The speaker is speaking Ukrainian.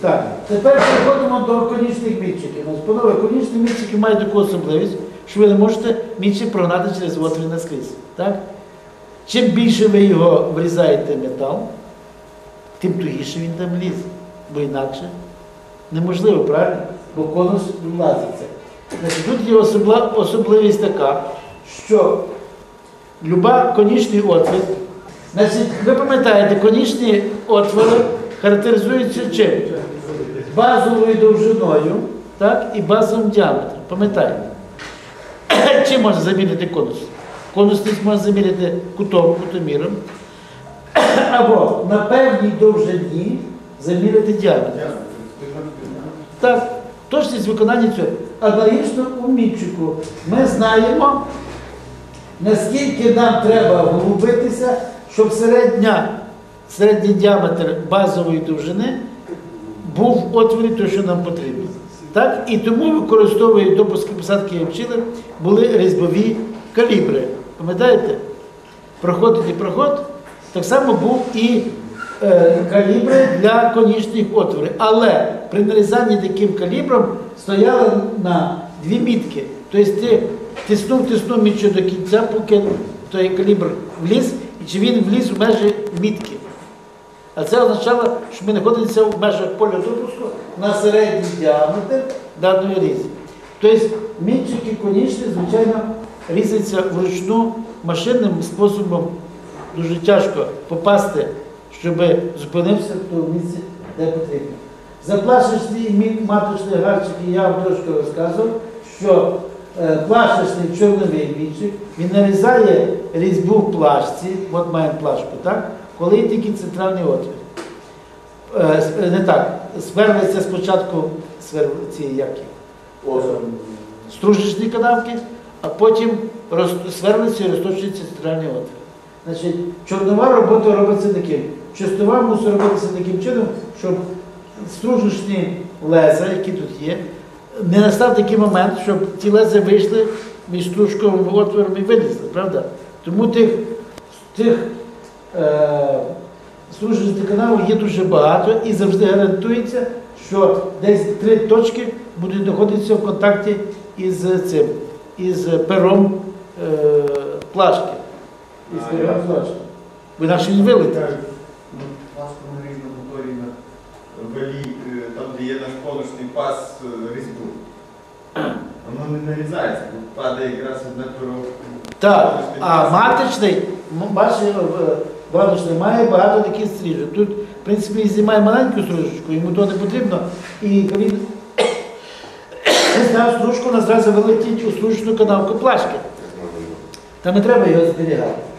Так, тепер переходимо до конічних мітчиків. Панове, конічні мітчики мають таку особливість, що ви не можете мітчик прогнати через отвір наскрізь. Так? Чим більше ви його врізаєте метал, тим тугіше він там лізе. Бо інакше неможливо, правильно? Бо конус влазиться. Значить, тут є особливість така, що люба конічний отвір, значить, ви пам'ятаєте, конічні отвори характеризуються чим? Базовою довжиною так, і базовим діаметром. Пам'ятаєте? Чим можна заміряти конус? Конусність можна заміряти кутом, кутоміром, або на певній довжині заміряти діаметр. Так, точність виконання цього. Аналогічно у мітчику ми знаємо, наскільки нам треба вглубитися, щоб середня, середній діаметр базової довжини був отворі той, що нам потрібно. Так? І тому використовують до посадки вчили, були різьбові калібри. Пам'ятаєте? Проход і проход, так само був і е, калібри для конічних отворів. Але при нарізанні таким калібром стояли на дві мітки. Тобто ти тиснув, тиснув мітчу до кінця, поки той калібр вліз, і чи він вліз в межі мітки. А це означало, що ми знаходимося в межах поля допуску на середній діаметр даної різі. Тобто мітчики конічні, звичайно, різаться вручну машинним способом. Дуже тяжко попасти, щоб зупинився в тому місці, де потрібно. За плашечні і мі- маточні гарчики я вам трошки розказував, що е, плашечний чорновий мічик, він нарізає різьбу в плашці, от маємо плашку, так? Коли є тільки центральний отвір. Е, е, Не так, сверлиться спочатку свер... ці як їх? стружечні канавки, а потім роз... сверлиться і розточується центральний отвір. Значить, чорнова робота робиться таким. Чистова мусить робитися таким чином, щоб стружечні леза, які тут є, не настав такий момент, щоб ті леза вийшли між стружковим отвором і вилізли, правда? Тому тих, тих е, стружечних каналів є дуже багато і завжди гарантується, що десь три точки будуть знаходитися в контакті із цим, із пером е, плашки. Із А, пером плашки. Ви наші не вилите. Ласку на різному моторі на валі, там де є наш конусний пас е, різьбу. Воно не нарізається, бо падає якраз одне перо. Так, а маточний, м- бачите, ж немає, багато таких стріжок. Тут, в принципі, знімає маленьку стружечку, йому то не потрібно. І він зняв стружку, вона зразу вилетить у стружечну канавку плашки. Там не треба його зберігати.